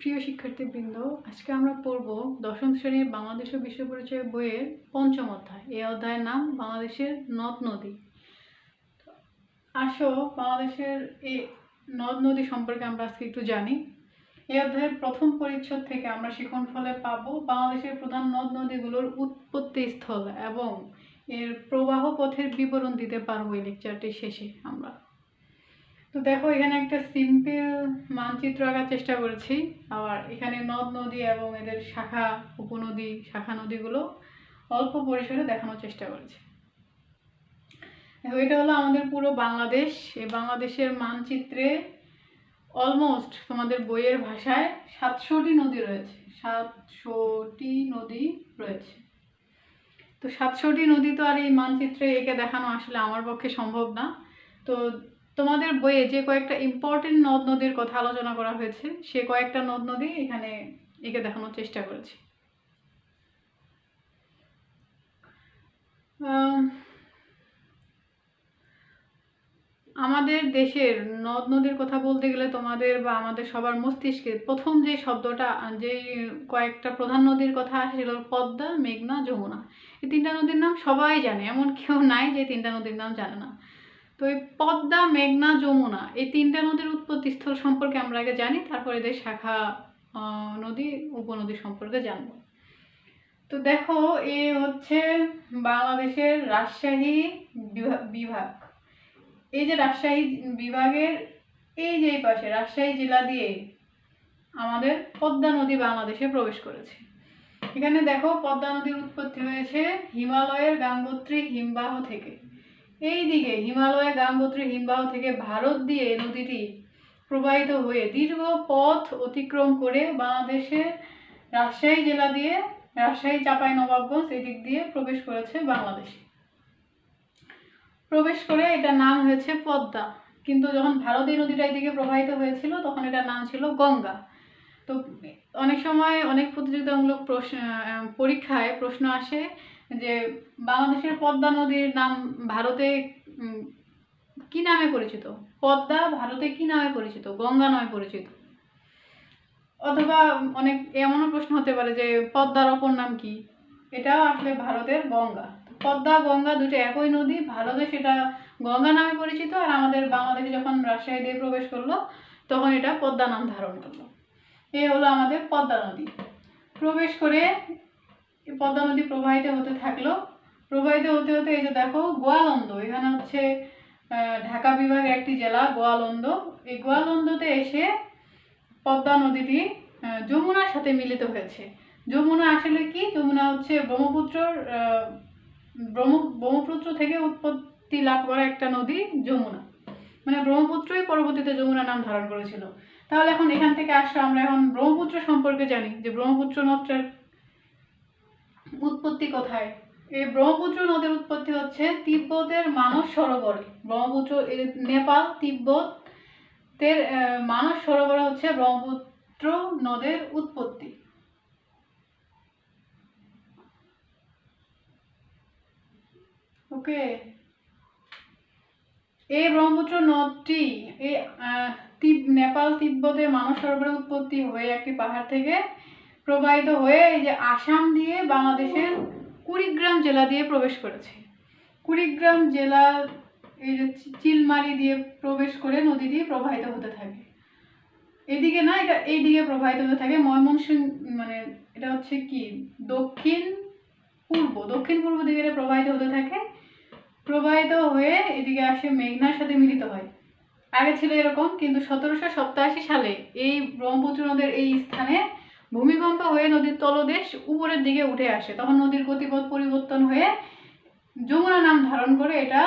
প্রিয় শিক্ষার্থীবৃন্দ, আজকে আমরা পড়ব দশম শ্রেণির বাংলাদেশ ও বিশ্ব পরিচয় বইয়ের পঞ্চম অধ্যায়। এই অধ্যায়ের নাম বাংলাদেশের নদ নদী। আসো বাংলাদেশের এই নদ নদী সম্পর্কে আমরা আজকে একটু জানি। এই অধ্যায়ের প্রথম পরিচ্ছদ থেকে আমরা শিখন ফলে পাবো বাংলাদেশের প্রধান নদ নদীগুলোর উৎপত্তি স্থল এবং এর প্রবাহ পথের বিবরণ দিতে পারব এই লেকচারটির শেষে আমরা। তো দেখো, এখানে একটা সিম্পল মানচিত্র আঁকার চেষ্টা করেছি। আবার এখানে নদ নদী এবং এদের শাখা, উপনদী, শাখা নদীগুলো অল্প পরিসরে দেখানোর চেষ্টা করেছি। এটা হলো আমাদের পুরো বাংলাদেশ। এই বাংলাদেশের মানচিত্রে অলমোস্ট তোমাদের বইয়ের ভাষায় সাতশোটি নদী রয়েছে। সাতশোটি নদী রয়েছে। তো সাতশোটি নদী তো আর এই মানচিত্রে একে দেখানো আসলে আমার পক্ষে সম্ভব না। তো তোমাদের বইয়ে যে কয়েকটা ইম্পর্টেন্ট নদ নদীর কথা আলোচনা করা হয়েছে, সে কয়েকটা নদ নদী এখানে এঁকে দেখানোর চেষ্টা করেছি। আমাদের দেশের নদ নদীর কথা বলতে গেলে তোমাদের বা আমাদের সবার মস্তিষ্কে প্রথম যে শব্দটা, যে কয়েকটা প্রধান নদীর কথা আসে সেগুলো পদ্মা, মেঘনা, যমুনা। এই তিনটা নদীর নাম সবাই জানে, এমন কেউ নাই যে তিনটা নদীর নাম জানে না। তো এই পদ্মা, মেঘনা, যমুনা এই তিনটা নদীর উৎপত্তি স্থল সম্পর্কে আমরা আগে জানি, তারপরে এদের শাখা নদী, উপনদী সম্পর্কে জানব। তো দেখো, এ হচ্ছে বাংলাদেশের রাজশাহী বিভা- বিভাগ। এই যে রাজশাহী বিভাগের এই যে পাশে, রাজশাহী জেলা দিয়ে আমাদের পদ্মা নদী বাংলাদেশে প্রবেশ করেছে। এখানে দেখো, পদ্মা নদীর উৎপত্তি হয়েছে হিমালয়ের গাঙ্গোত্রী হিমবাহ থেকে। এই দিকে হিমালয় গাঙ্গোত্রী হিমবাহ থেকে ভারত দিয়ে নদীটি প্রবাহিত হয়ে দীর্ঘ পথ অতিক্রম করে বাংলাদেশের রাজশাহী জেলা দিয়ে রাজশাহী, চাঁপাই, নবাবগঞ্জ এদিক দিয়ে প্রবেশ করেছে বাংলাদেশে। প্রবেশ করে এটার নাম হয়েছে পদ্মা। কিন্তু যখন ভারতী নদীটা এদিকে প্রবাহিত হয়েছিল, তখন এটার নাম ছিল গঙ্গা। তো অনেক সময় অনেক প্রতিযোগিতামূলক প্রশ্ন পরীক্ষায় প্রশ্ন আসে যে বাংলাদেশের পদ্মা নদীর নাম ভারতে কি নামে পরিচিত? পদ্মা ভারতে কি নামে পরিচিত? গঙ্গা নামে পরিচিত? অথবা অনেক, এমনও প্রশ্ন হতে পারে যে পদ্মার অপর নাম কি? এটাও আসলে ভারতের গঙ্গা। পদ্মা, গঙ্গা দুটো একই নদী, ভারতে সেটা গঙ্গা নামে পরিচিত আর আমাদের বাংলাদেশে যখন রাজশাহী দিয়ে প্রবেশ করল, তখন এটা পদ্মা নাম ধারণ করল। এ হলো আমাদের পদ্মা নদী। প্রবেশ করে এই পদ্মা নদী প্রবাহিত হতে থাকল। প্রবাহিত হতে হতে এই যে দেখো, গোয়ালন্দ, এখানে হচ্ছে ঢাকা বিভাগের একটি জেলা, গোয়ালন্দ। এই গোয়ালন্দতে এসে পদ্মা নদীটি যমুনার সাথে মিলিত হয়েছে। যমুনা আসলে কি? যমুনা হচ্ছে ব্রহ্মপুত্রর ব্রহ্ম, ব্রহ্মপুত্র থেকে উৎপত্তি লাভ করা একটা নদী, যমুনা। মানে ব্রহ্মপুত্রই পরবর্তীতে যমুনা নাম ধারণ করেছিল। তাহলে এখন এখান থেকে আসলে আমরা এখন ব্রহ্মপুত্র সম্পর্কে জানি, যে ব্রহ্মপুত্র নদটার উৎপত্তি কোথায়? এই ব্রহ্মপুত্র নদীর উৎপত্তি হচ্ছে তিব্বতের মানস সরোবরে। ব্রহ্মপুত্র নেপাল, তিব্বতের মানস সরোবরে হচ্ছে ব্রহ্মপুত্র নদের উৎপত্তি। ওকে? এই ব্রহ্মপুত্র নদটি, এই নেপাল তিব্বতে মানস সরোবরে উৎপত্তি হয়ে একটি পাহাড় থেকে প্রবাহিত হয়ে এই যে আসাম দিয়ে বাংলাদেশের কুড়িগ্রাম জেলা দিয়ে প্রবেশ করেছে। কুড়িগ্রাম জেলা এই যে চিলমারি দিয়ে প্রবেশ করে নদী দিয়ে প্রবাহিত হতে থাকে। এদিকে না, এটা এইদিকে প্রবাহিত হতে থাকে ময়মনসিংহ মানে এটা হচ্ছে কি? দক্ষিণ পূর্ব দক্ষিণ পূর্ব দিকে এটা প্রবাহিত হতে থাকে। প্রবাহিত হয়ে এদিকে আসে মেঘনার সাথে মিলিত হয়। আগে ছিল এরকম, কিন্তু সতেরোশো সালে এই ব্রহ্মপুত্র নদের এই স্থানে ভূমিকম্প হয়ে নদীর তলদেশ উপরের দিকে উঠে আসে। তখন নদীর গতিপথ পরিবর্তন হয়ে যমুনা নাম ধারণ করে এটা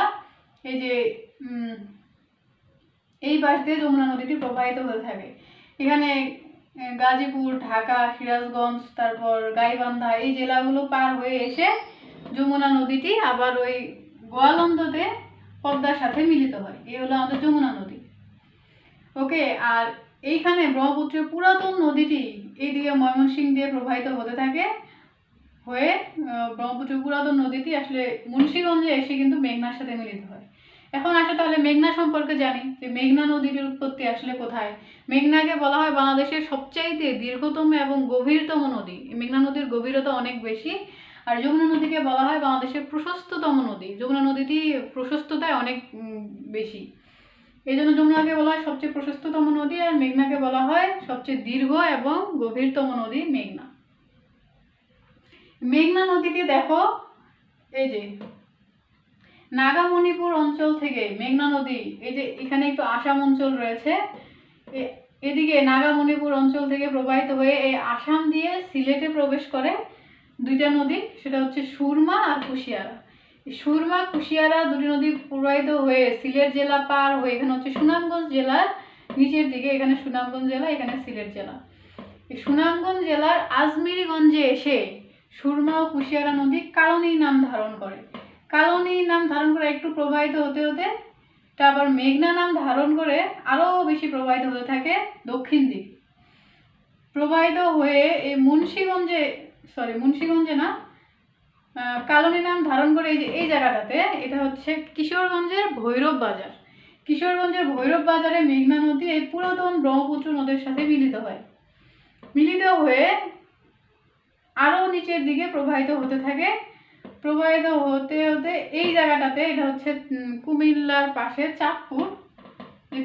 এই যে এই পাশ দিয়ে যমুনা নদীটি প্রবাহিত হতে থাকে। এখানে গাজীপুর, ঢাকা, সিরাজগঞ্জ, তারপর গাইবান্ধা এই জেলাগুলো পার হয়ে এসে যমুনা নদীটি আবার ওই গোয়ালন্দতে পদ্মার সাথে মিলিত হয়। এই হলো আমাদের যমুনা নদী। ওকে, আর এইখানে ব্রহ্মপুত্রের পুরাতন নদীটি এইদিকে ময়মনসিং দিয়ে প্রবাহিত হতে থাকে হয়ে আহ, ব্রহ্মপুত্রের পুরাতন নদীটি আসলে মুন্সিগঞ্জে এসে কিন্তু মেঘনার সাথে মিলিত হয়। এখন আসে তাহলে মেঘনা সম্পর্কে জানি যে মেঘনা নদীর উৎপত্তি আসলে কোথায়? মেঘনাকে বলা হয় বাংলাদেশের সবচাইতে দীর্ঘতম এবং গভীরতম নদী। মেঘনা নদীর গভীরতা অনেক বেশি। আর যমুনা নদীকে বলা হয় বাংলাদেশের প্রশস্ততম নদী। যমুনা নদীটি প্রশস্ততায় অনেক বেশি। এই জন্য যমুনাকে বলা হয় সবচেয়ে প্রশস্ততম নদী আর মেঘনাকে বলা হয় সবচেয়ে দীর্ঘ এবং গভীরতম নদী মেঘনা। মেঘনা নদীটি দেখো, এই যে নাগামণিপুর অঞ্চল থেকে মেঘনা নদী, এই যে এখানে একটু আসাম অঞ্চল রয়েছে এদিকে নাগামণিপুর অঞ্চল থেকে প্রবাহিত হয়ে এই আসাম দিয়ে সিলেটে প্রবেশ করে দুইটা নদী, সেটা হচ্ছে সুরমা আর কুশিয়ারা। সুরমা, কুশিয়ারা দুটি নদী প্রবাহিত হয়ে সিলেট জেলা পার হয়ে এখানে হচ্ছে সুনামগঞ্জ জেলার নিচের দিকে এখানে সুনামগঞ্জ জেলা, এখানে সিলেট জেলা। সুনামগঞ্জ জেলার আজমিরিগঞ্জে এসে সুরমা ও কুশিয়ারা নদী কালনী নাম ধারণ করে। কালনী নাম ধারণ করে, একটু প্রবাহিত হতে হতে তারপর মেঘনা নাম ধারণ করে, আরও বেশি প্রবাহিত হতে থাকে দক্ষিণ দিক। প্রবাহিত হয়ে এই মুন্সীগঞ্জে সরি মুন্সীগঞ্জে না কালনী নাম ধারণ করে এই যে, এই জায়গাটাতে, এটা হচ্ছে কিশোরগঞ্জের ভৈরব বাজার। কিশোরগঞ্জের ভৈরব বাজারে মেঘনা নদী এই পুরাতন ব্রহ্মপুত্র নদীর সাথে মিলিত হয়। মিলিত হয়ে আরও নিচের দিকে প্রবাহিত হতে থাকে। প্রবাহিত হতে হতে এই জায়গাটাতে, এটা হচ্ছে কুমিল্লার পাশে চাঁদপুর।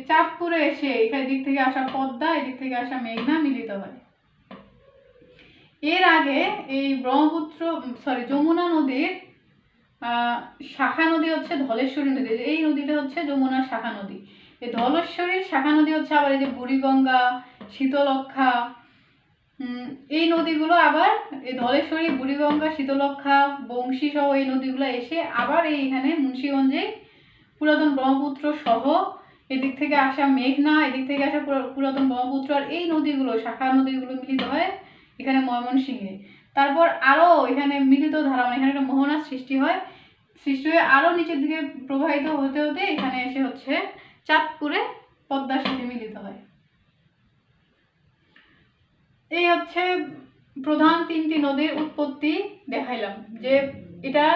চাঁদপুরে এসে এখানে দিক থেকে আসা পদ্মা, এদিক থেকে আসা মেঘনা মিলিত হয়। এর আগে এই ব্রহ্মপুত্র সরি যমুনা নদীর শাখা নদী হচ্ছে ধলেশ্বরী নদী। এই নদীটা হচ্ছে যমুনার শাখা নদী। এই ধলেশ্বরীর শাখা নদী হচ্ছে আবার এই যে বুড়িগঙ্গা শীতলক্ষা এই নদীগুলো আবার এই ধলেশ্বরী, বুড়িগঙ্গা শীতলক্ষা বংশী সহ এই নদীগুলো এসে আবার এই এখানে মুন্সীগঞ্জে পুরাতন ব্রহ্মপুত্র সহ এদিক থেকে আসা মেঘনা, এদিক থেকে আসা পুরাতন ব্রহ্মপুত্র আর এই নদীগুলো, শাখা নদীগুলো মিলিত হয় এখানে ময়মনসিংহে। তারপর আরও এখানে মিলিত ধারা মানে এখানে একটা মোহনার সৃষ্টি হয়। সৃষ্টি হয়ে আরও নিচের দিকে প্রবাহিত হতে হতে এখানে এসে হচ্ছে চাঁদপুরে পদ্মার সাথে মিলিত হয়। এই হচ্ছে প্রধান তিনটি নদীর উৎপত্তি দেখাইলাম, যে এটা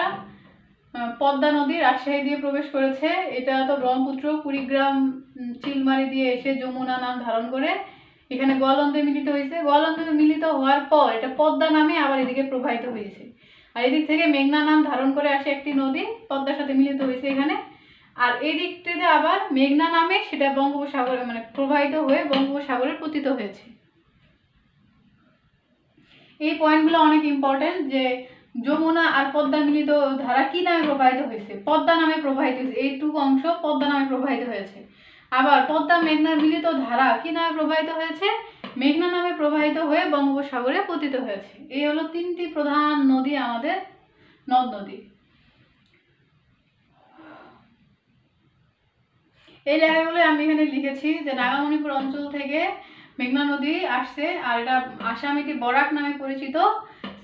পদ্মা নদী রাজশাহী দিয়ে প্রবেশ করেছে। এটা তো ব্রহ্মপুত্র, কুড়িগ্রাম চিলমারি দিয়ে এসে যমুনা নাম ধারণ করে। এখানে গোয়ালন্দে মিলিত হয়েছে। গোয়ালন্দে মিলিত হওয়ার পর এটা পদ্মা নামে আবার এদিকে প্রবাহিত হয়েছে। আর এদিক থেকে মেঘনা নাম ধারণ করে আসে একটি নদী, পদ্মার সাথে মিলিত হয়েছে এখানে। আর এই দিকটাতে আবার মেঘনা নামে সেটা বঙ্গোপসাগরে মানে প্রবাহিত হয়ে বঙ্গোপসাগরে পতিত হয়েছে। এই পয়েন্টগুলো অনেক ইম্পর্টেন্ট যে যমুনা আর পদ্মা মিলিত ধারা কি নামে প্রবাহিত হয়েছে? পদ্মা নামে প্রবাহিত হয়েছে। এইটুকু অংশ পদ্মা নামে প্রবাহিত হয়েছে। আবার পদ্মা মেঘনা মিলিত ধারা কি নামে প্রবাহিত হয়েছে? মেঘনা নামে প্রবাহিত হয়ে বঙ্গোপসাগরে পতিত হয়েছে। এই হলো তিনটি প্রধান নদী আমাদের নদ নদী। এই জায়গাগুলো আমি এখানে লিখেছি যে নাগামণিপুর অঞ্চল থেকে মেঘনা নদী আসছে, আর এটা আসামিটি বরাক নামে পরিচিত।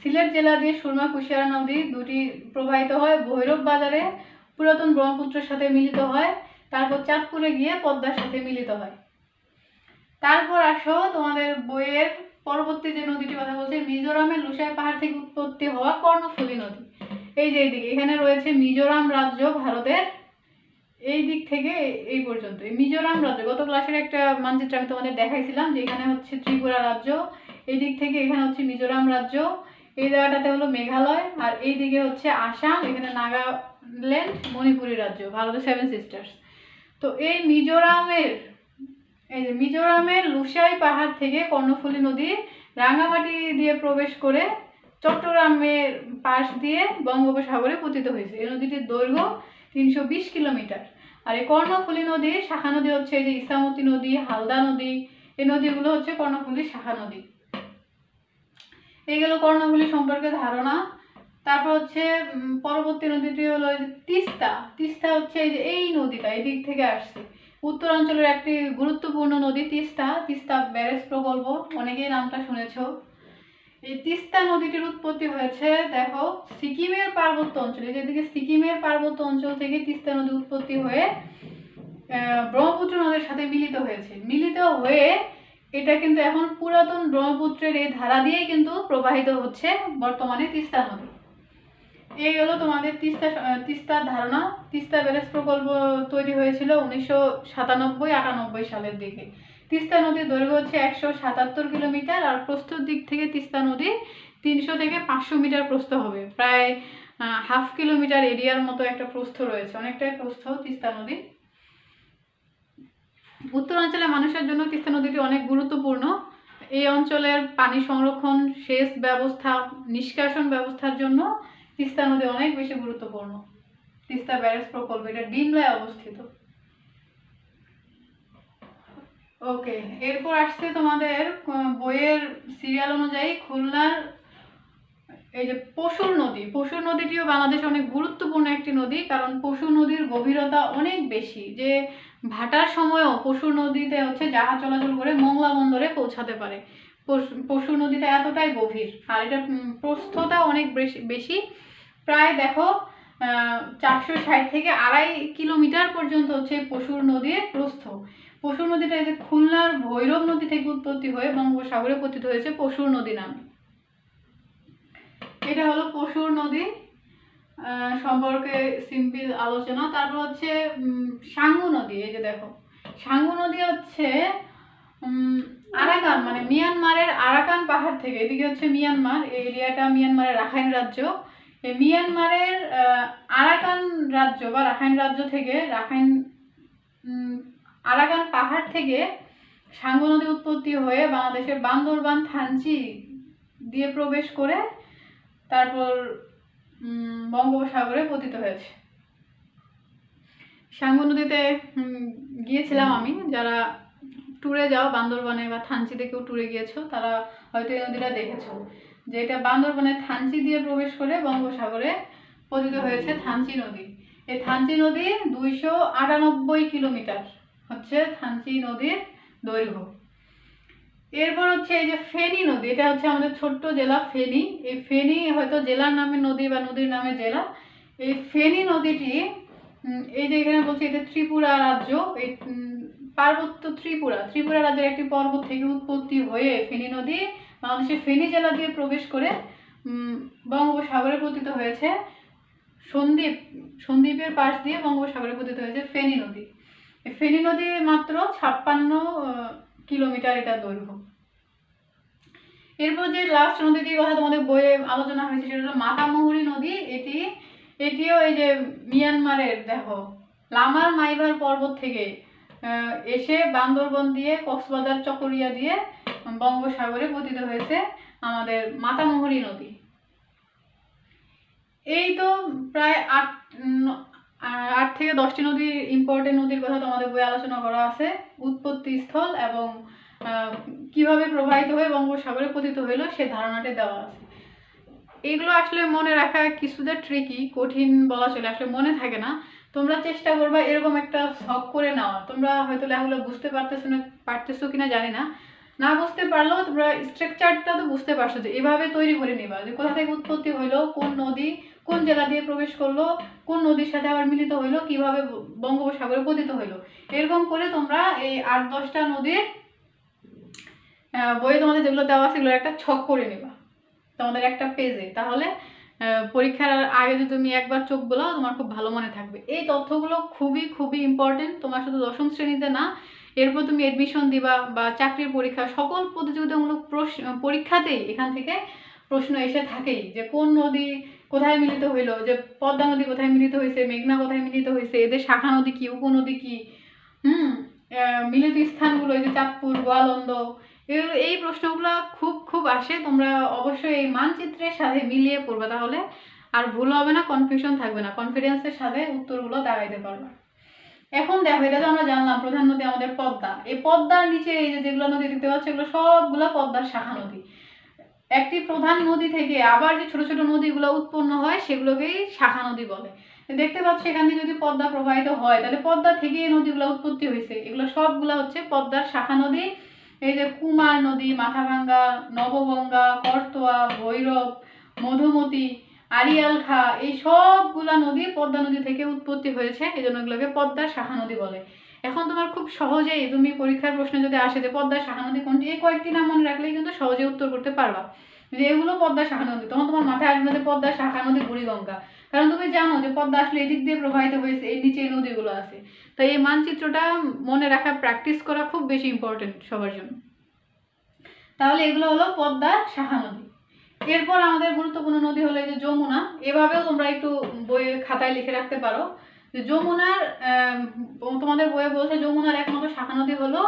সিলেট জেলা দিয়ে সুরমা কুশিয়ারা নদী দুটি প্রবাহিত হয়। ভৈরব বাজারে পুরাতন ব্রহ্মপুত্রের সাথে মিলিত হয়। তারপর চাঁদপুরে গিয়ে পদ্মার সাথে মিলিত হয়। তারপর আসো তোমাদের বইয়ের পরবর্তী যে নদীটি কথা বলছে, মিজোরামের লুসাই পাহাড় থেকে উৎপত্তি হওয়া কর্ণফুলী নদী। এই যে এইদিকে, এখানে রয়েছে মিজোরাম রাজ্য ভারতের এই দিক থেকে এই পর্যন্ত। মিজোরাম রাজ্য, গত ক্লাসের একটা মানচিত্র আমি তোমাদের দেখাইছিলাম যে এখানে হচ্ছে ত্রিপুরা রাজ্য, এই দিক থেকে এখানে হচ্ছে মিজোরাম রাজ্য, এই জায়গাটাতে হলো মেঘালয়, আর এই দিকে হচ্ছে আসাম, এখানে নাগাল্যান্ড, মণিপুরি রাজ্য, ভারতের সেভেন সিস্টার্স তো এই মিজোরামের, এই যে মিজোরামের লুসাই পাহাড় থেকে কর্ণফুলী নদী রাঙ্গামাটি দিয়ে প্রবেশ করে চট্টগ্রামের পাশ দিয়ে বঙ্গোপসাগরে পতিত হয়েছে। এই নদীটির দৈর্ঘ্য তিনশো বিশ কিলোমিটার। আর এই কর্ণফুলী নদীর শাখা নদী হচ্ছে এই যে ইসামতি নদী, হালদা নদী, এই নদীগুলো হচ্ছে কর্ণফুলীর শাখা নদী। এই গেল কর্ণফুলী সম্পর্কে ধারণা। তারপর হচ্ছে পরবর্তী নদীটি হলো তিস্তা। তিস্তা হচ্ছে এই যে এই নদীটা, এই দিক থেকে আসছে। উত্তরাঞ্চলের একটি গুরুত্বপূর্ণ নদী তিস্তা তিস্তা ব্যারেজ প্রকল্প, অনেকেই নামটা শুনেছ। এই তিস্তা নদীটির উৎপত্তি হয়েছে, দেখো, সিকিমের পার্বত্য অঞ্চলে। যেদিকে সিকিমের পার্বত্য অঞ্চল থেকে তিস্তা নদী উৎপত্তি হয়ে ব্রহ্মপুত্র নদের সাথে মিলিত হয়েছে। মিলিত হয়ে এটা কিন্তু এখন পুরাতন ব্রহ্মপুত্রের এই ধারা দিয়েই কিন্তু প্রবাহিত হচ্ছে বর্তমানে তিস্তা নদী। এই হলো তোমাদের তিস্তা তিস্তার ধারণা। তিস্তা ব্যারেজ প্রকল্প তৈরি হয়েছিল উনিশশো সাতানব্বই, আটানব্বই সালের দিকে। তিস্তা নদীর দৈর্ঘ্য হচ্ছে একশো সাতাত্তর কিলোমিটার আর প্রস্থর দিক থেকে তিস্তা নদী তিনশো থেকে পাঁচশো মিটার প্রস্থ হবে। প্রায় হাফ কিলোমিটার এরিয়ার মতো একটা প্রস্থ রয়েছে। অনেকটাই প্রস্থ তিস্তা নদী। উত্তরাঞ্চলের মানুষের জন্য তিস্তা নদীটি অনেক গুরুত্বপূর্ণ। এই অঞ্চলের পানি সংরক্ষণ, সেচ ব্যবস্থা, নিষ্কাশন ব্যবস্থার জন্য তিস্তা নদী অনেক বেশি গুরুত্বপূর্ণ। তিস্তা ব্যারেজ প্রকল্প এটা ডিমলায় অবস্থিত। ওকে এরপর আসছে তোমাদের বইয়ের সিরিয়াল অনুযায়ী খুলনার এই যে পশুর নদী। পশুর নদীটিও বাংলাদেশ অনেক গুরুত্বপূর্ণ একটি নদী কারণ পশু নদীর গভীরতা অনেক বেশি। যে ভাটার সময়ও পশুর নদীতে হচ্ছে জাহাজ চলাচল করে মংলা বন্দরে পৌঁছাতে পারে। পশু- নদীটা এতটাই গভীর আর এটা উম, প্রস্থতা অনেক বেশি বেশি। প্রায় দেখো চারশো ষাট থেকে আড়াই কিলোমিটার পর্যন্ত হচ্ছে পশুর নদীর প্রস্থ। পশুর নদীটা যে খুলনার ভৈরব নদী থেকে উৎপত্তি হয়ে বঙ্গোপসাগরে পতিত হয়েছে পশুর নদী নামে। এটা হলো পশুর নদী সম্পর্কে সিম্পল আলোচনা। তারপর হচ্ছে সাঙ্গু নদী, এই যে দেখো। সাঙ্গু নদী হচ্ছে আরাকান মানে মিয়ানমারের আরাকান পাহাড় থেকে, এদিকে হচ্ছে মিয়ানমার, এই এরিয়াটা মিয়ানমারের রাখাইন রাজ্য। মিয়ানমারের আরাকান রাজ্য বা রাখাইন রাজ্য থেকে রাখাইন আরাকান পাহাড় থেকে সাঙ্গু নদী উৎপত্তি হয়ে বাংলাদেশের বান্দরবান থানচি দিয়ে প্রবেশ করে তারপর বঙ্গোপসাগরে পতিত হয়েছে। সাঙ্গু নদীতে গিয়েছিলাম আমি। যারা ট্যুরে যাও বান্দরবানে বা থানচিতে কেউ ট্যুরে গিয়েছো, তারা হয়তো এই নদীটা দেখেছ। যে এটা বান্দরবানের থানচি দিয়ে প্রবেশ করে বঙ্গোপসাগরে পতিত হয়েছে থানচি নদী। এই থানচি নদী দুইশো আটানব্বই কিলোমিটার হচ্ছে থানচি নদীর দৈর্ঘ্য। এরপর হচ্ছে এই যে ফেনী নদী, এটা হচ্ছে আমাদের ছোট্ট জেলা ফেনী। এই ফেনী হয়তো জেলার নামে নদী বা নদীর নামে জেলা। এই ফেনী নদীটি এই যে এখানে বলছি, এটা ত্রিপুরা রাজ্য। এই পার্বত্য ত্রিপুরা ত্রিপুরা রাজ্যের একটি পর্বত থেকে উৎপত্তি হয়ে ফেনী নদী বাংলাদেশের ফেনী জেলা দিয়ে প্রবেশ করে বঙ্গোপসাগরে পতিত হয়েছে সন্দ্বীপ, সন্দ্বীপের পাশ দিয়ে বঙ্গোপসাগরে পতিত হয়েছে ফেনী নদী। ফেনী নদী মাত্র ছাপ্পান্ন কিলোমিটার এটা দৈর্ঘ্য। এরপর যে লাস্ট নদীটির কথা তোমাদের বইয়ে আলোচনা হয়েছে সেটা হলো মাতামুহুরী নদী। এটি, এটিও এই যে মিয়ানমারের দেখো লামার মাইভার পর্বত থেকে এসে বান্দরবন দিয়ে, কক্সবাজার, চকরিয়া দিয়ে বঙ্গোপসাগরে পতিত হয়েছে আমাদের মাতামুহুরী নদী। এই তো প্রায় আট আট থেকে দশটি নদীর ইম্পর্টেন্ট নদীর কথা তোমাদের বইয়ে আলোচনা করা আছে। উৎপত্তি স্থল এবং কীভাবে প্রবাহিত হয়ে বঙ্গোপসাগরে পতিত হইল সে ধারণাটি দেওয়া আছে। এগুলো আসলে মনে রাখা কিছুটা ট্রিকি কঠিন বলা চলে, আসলে মনে থাকে না। তোমরা চেষ্টা করবা এরকম একটা শখ করে নেওয়া তোমরা হয়তো লেখাগুলো বুঝতে পারতেছো না, পারতেছো কিনা জানি না। না বুঝতে পারলেও তোমরা স্ট্রাকচারটা তো বুঝতে পারছ যে এভাবে তৈরি করে নিবা। যে কোথা থেকে উৎপত্তি হইল, কোন নদী, কোন জেলা দিয়ে প্রবেশ করল, কোন নদীর সাথে আবার মিলিত হইল, কীভাবে বঙ্গোপসাগরে পতিত হইল। এরকম করে তোমরা এই আট দশটা নদীর বইয়ে তোমাদের যেগুলো দেওয়া আছে সেগুলোর একটা ছক করে নিবা। তোমাদের একটা পেজে তাহলে পরীক্ষার আগে যদি তুমি একবার চোখ বোলাও, তোমার খুব ভালো মনে থাকবে। এই তথ্যগুলো খুবই খুবই ইম্পর্টেন্ট তোমার শুধু দশম শ্রেণীতে না এরপর তুমি এডমিশন দিবা বা চাকরির পরীক্ষা, সকল প্রতিযোগিতামূলক প্রশ্ন পরীক্ষাতেই এখান থেকে প্রশ্ন এসে থাকেই যে কোন নদী কোথায় মিলিত হইল, যে পদ্মা নদী কোথায় মিলিত হয়েছে মেঘনা কোথায় মিলিত হয়েছে এদের শাখা নদী কি, উপনদী কী, হুম মিলিত স্থানগুলো এই যে চাঁদপুর, গোয়ালন্দ এই প্রশ্নগুলো খুব খুব আসে, তোমরা অবশ্যই এই মানচিত্রের সাথে মিলিয়ে পড়বে, তাহলে আর ভুল হবে না কনফিউশন থাকবে না কনফিডেন্সের সাথে উত্তরগুলো দাঁড়াইতে পারবে। এখন দেখো, এটা তো আমরা জানলাম, প্রধান নদী আমাদের পদ্মা। এই পদ্মার নিচে এই যে যেগুলো নদী দেখতে পাচ্ছ, এগুলো সবগুলো পদ্মার শাখা নদী। একটি প্রধান নদী থেকে আবার যে ছোট ছোট নদীগুলো উৎপন্ন হয়, সেগুলোকেই শাখা নদী বলে। দেখতে পাচ্ছ, এখানে যদি পদ্মা প্রবাহিত হয়, তাহলে পদ্মা থেকে এই নদীগুলো উৎপত্তি হয়েছে। এগুলো সবগুলো হচ্ছে পদ্মার শাখা নদী। এই যে কুমার নদী, মাথাভাঙ্গা, নবগঙ্গা, করতোয়া, ভৈরব, মধুমতি আড়িয়াল খা এই সবগুলা নদী পদ্মা নদী থেকে উৎপত্তি হয়েছে। এই জন্য এগুলোকে পদ্মা শাখা নদী বলে। এখন তোমার খুব সহজেই তুমি পরীক্ষার প্রশ্নে যদি আসে যে পদ্মা শাখা নদী কোনটি, এই কয়েকটি নাম মনে রাখলেই কিন্তু সহজে উত্তর করতে পারবা। যে এগুলো পদ্মা শাখা নদী। তখন তোমার মাথায় আসবে না যে পদ্মা শাখা নদী বুড়িগঙ্গা। কারণ তুমি জানো যে পদ্মা আসলে এদিক দিয়ে প্রবাহিত হয়েছে এই নিচে এই নদীগুলো আছে। তাই এই মানচিত্রটা মনে রাখা প্র্যাকটিস করা খুব বেশি ইম্পর্টেন্ট সবার জন্য। তাহলে এগুলো হলো পদ্মা শাখা নদী। এরপর আমাদের গুরুত্বপূর্ণ নদী হলো এই যে যমুনা। এভাবেও তোমরা একটু বইয়ে খাতায় লিখে রাখতে পারো। যে যমুনার তোমাদের বইয়ে বলছে যমুনার একমাত্র শাখা নদী হলো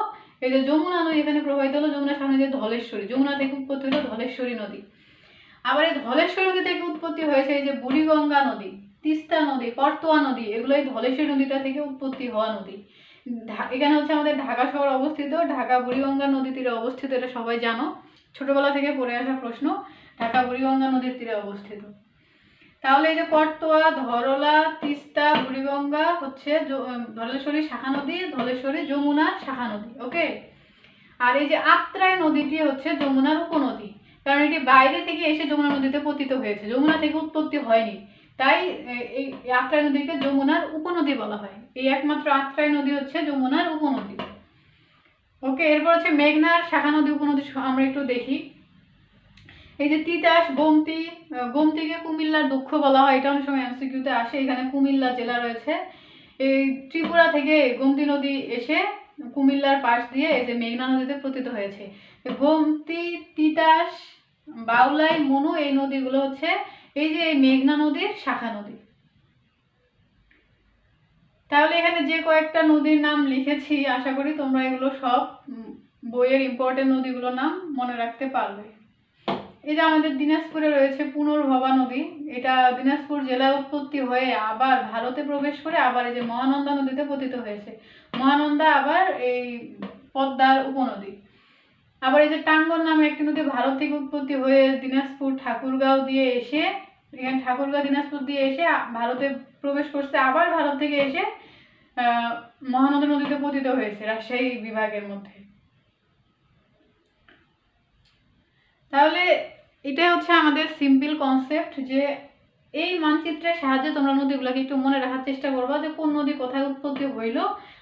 এই যে যমুনা নদী এখানে প্রবাহিত হলো। যমুনা শাখা নদী ধলেশ্বরী। যমুনা থেকে উৎপত্তি হলো ধলেশ্বরী নদী। আবার এই ধলেশ্বরী নদী থেকে উৎপত্তি হয়েছে এই যে বুড়িগঙ্গা নদী, তিস্তা নদী, করতোয়া নদী। এগুলো এই ধলেশ্বরী নদীটা থেকে উৎপত্তি হওয়া নদী। এখানে হচ্ছে আমাদের ঢাকা শহর অবস্থিত। ঢাকা বুড়িগঙ্গা নদী তীরে অবস্থিত, এটা সবাই জানো। ছোটবেলা থেকে পড়ে আসা প্রশ্ন। ঢাকা বুড়িগঙ্গা নদীর তীরে অবস্থিত। তাহলে এই যে করতোয়া ধরলা, তিস্তা, বুড়িগঙ্গা হচ্ছে ধলেশ্বরী শাখা নদী, ধলেশ্বরী যমুনার শাখা নদী ওকে আর এই যে আত্রাই নদীটি হচ্ছে যমুনার উপনদী, কারণ এটি বাইরে থেকে এসে যমুনা নদীতে পতিত হয়েছে। যমুনা থেকে উৎপত্তি হয়নি, তাই এই এই আত্রাই নদীকে যমুনার উপনদী বলা হয়। এই একমাত্র আত্রাই নদী হচ্ছে যমুনার উপনদী। ওকে এরপর হচ্ছে মেঘনার শাখা নদী উপনদী আমরা একটু দেখি। এই যে তিতাস, গোমতি গোমতিকে কুমিল্লার দুঃখ বলা হয়, এটা অনেক সময় এমসিকিউতে আসে, এখানে কুমিল্লা জেলা রয়েছে। এই ত্রিপুরা থেকে গোমতি নদী এসে কুমিল্লার পাশ দিয়ে এই যে মেঘনা নদীতে পতিত হয়েছে। গোমতি, তিতাস, বাউলাই, মনু, এই নদীগুলো হচ্ছে এই যে এই মেঘনা নদীর শাখা নদী। তাহলে এখানে যে কয়েকটা নদীর নাম লিখেছি, আশা করি তোমরা এগুলো সব বইয়ের ইম্পর্টেন্ট নদীগুলোর নাম মনে রাখতে পারবে। যে আমাদের দিনাজপুরে রয়েছে পুনর্ভবা নদী, এটা দিনাজপুর জেলায় উৎপত্তি হয়ে আবার ভারতে প্রবেশ করে আবার এই যে মহানন্দা নদীতে পতিত হয়েছে। মহানন্দা আবার এই পদ্মার উপনদী। আবার এই যে টাঙ্গন নামে একটি নদী ভারত থেকে উৎপত্তি হয়ে দিনাজপুর ঠাকুরগাঁও দিয়ে এসে, এখানে ঠাকুরগাঁও দিনাজপুর দিয়ে এসে ভারতে প্রবেশ করছে, আবার ভারত থেকে এসে মহানন্দা নদীতে পতিত হয়েছে রাজশাহী বিভাগের মধ্যে। তাহলে এটাই হচ্ছে আমাদের সিম্পল কনসেপ্ট যে এই মানচিত্রের সাহায্যে তোমরা নদীগুলোকে একটু মনে রাখার চেষ্টা করবা যে কোন নদী কোথায় উৎপত্তি হইল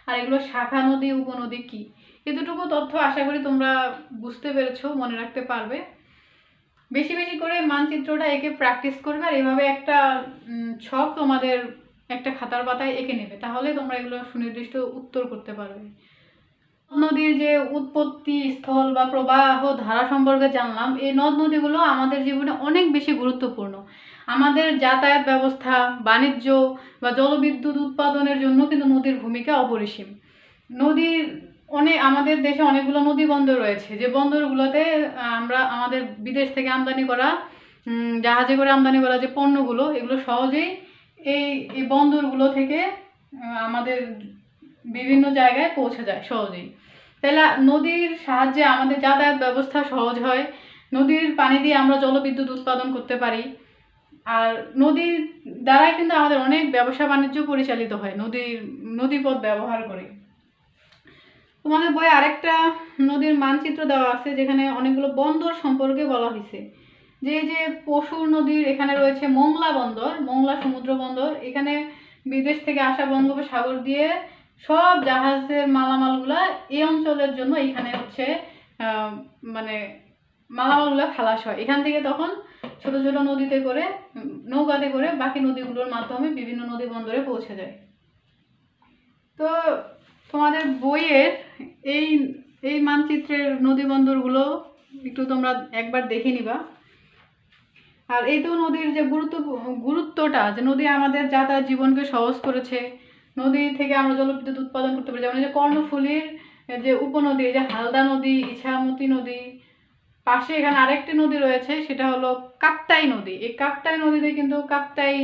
আর এগুলো শাখা নদী উপনদী কি? এতটুকু তথ্য আশা করি তোমরা বুঝতে পেরেছ, মনে রাখতে পারবে। বেশি বেশি করে মানচিত্রটা এঁকে প্র্যাকটিস করবে আর এভাবে একটা ছক তোমাদের একটা খাতার পাতায় এঁকে নেবে। তাহলে তোমরা এগুলো সুনির্দিষ্ট উত্তর করতে পারবে। নদীর যে উৎপত্তি স্থল বা প্রবাহ ধারা সম্পর্কে জানলাম, এই নদ নদীগুলো আমাদের জীবনে অনেক বেশি গুরুত্বপূর্ণ। আমাদের যাতায়াত ব্যবস্থা, বাণিজ্য বা জলবিদ্যুৎ উৎপাদনের জন্য কিন্তু নদীর ভূমিকা অপরিসীম। নদীর অনেক আমাদের দেশে অনেকগুলো নদী বন্দর রয়েছে। যে বন্দরগুলোতে আমরা আমাদের বিদেশ থেকে আমদানি করা জাহাজে করে আমদানি করা যে পণ্যগুলো, এগুলো সহজেই এই এই বন্দরগুলো থেকে আমাদের বিভিন্ন জায়গায় পৌঁছে যায় সহজেই। তাহলে নদীর সাহায্যে আমাদের যাতায়াত ব্যবস্থা সহজ হয়। নদীর পানি দিয়ে আমরা জলবিদ্যুৎ উৎপাদন করতে পারি। আর নদীর দ্বারাই কিন্তু আমাদের অনেক ব্যবসা বাণিজ্য পরিচালিত হয় নদীর নদীপথ ব্যবহার করে। তোমাদের বইয়ে আরেকটা নদীর মানচিত্র দেওয়া আছে, যেখানে অনেকগুলো বন্দর সম্পর্কে বলা হয়েছে। যে যে পশুর নদীর এখানে রয়েছে মোংলা বন্দর, মোংলা সমুদ্র বন্দর। এখানে বিদেশ থেকে আসা বঙ্গোপসাগর দিয়ে সব জাহাজের মালামালগুলা এই অঞ্চলের জন্য এখানে হচ্ছে মানে মালামালগুলো খালাস হয়। এখান থেকে তখন ছোট ছোট নদীতে করে, নৌকাতে করে বাকি নদীগুলোর মাধ্যমে বিভিন্ন নদী বন্দরে পৌঁছে যায়। তো তোমাদের বইয়ের এই এই মানচিত্রের নদী বন্দরগুলো একটু তোমরা একবার দেখে নিবা। আর এই তো নদীর যে গুরুত্ব, গুরুত্বটা, যে নদী আমাদের যাতায়াত জীবনকে সহজ করেছে নদী থেকে আমরা জলবিদ্যুৎ উৎপাদন করতে পারি। যেমন যে কর্ণফুলীর যে উপনদী, এই যে হালদা নদী, ইছামতি নদী, পাশে এখানে আরেকটি নদী রয়েছে, সেটা হলো কাপ্তাই নদী। এই কাপ্তাই নদীতে কিন্তু কাপ্তাই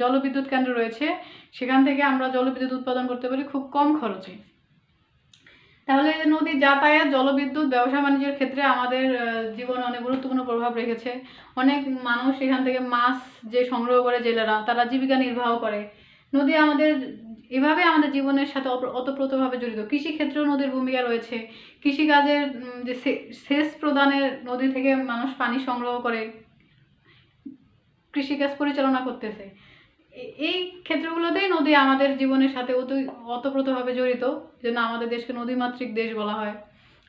জলবিদ্যুৎ কেন্দ্র রয়েছে। সেখান থেকে আমরা জলবিদ্যুৎ উৎপাদন করতে পারি খুব কম খরচে। তাহলে নদীর যাতায়াত, জলবিদ্যুৎ, ব্যবসা বাণিজ্যের ক্ষেত্রে আমাদের জীবনে অনেক গুরুত্বপূর্ণ প্রভাব রেখেছে। অনেক মানুষ এখান থেকে মাছ যে সংগ্রহ করে জেলেরা, তারা জীবিকা নির্বাহ করে। নদী আমাদের, এভাবে আমাদের জীবনের সাথে ওতপ্রোতভাবে জড়িত। কৃষিক্ষেত্রেও নদীর ভূমিকা রয়েছে। কৃষিকাজের যে সেচ প্রদানের নদী থেকে মানুষ পানি সংগ্রহ করে, কৃষিকাজ পরিচালনা করতেছে। এই ক্ষেত্রগুলোতেই নদী আমাদের জীবনের সাথে অতি, ওতপ্রোতভাবে জড়িত, যেন আমাদের দেশকে নদীমাতৃক দেশ বলা হয়।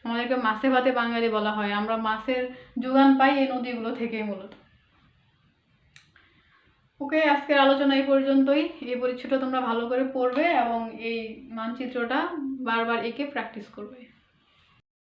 আমাদেরকে মাছে ভাতে বাঙালি বলা হয়। আমরা মাছের যোগান পাই এই নদীগুলো থেকেই মূলত। ওকে আজকের আলোচনা এই পর্যন্তই। এই পরিচ্ছটা তোমরা ভালো করে পড়বে এবং এই মানচিত্রটা বারবার এঁকে প্র্যাকটিস করবে।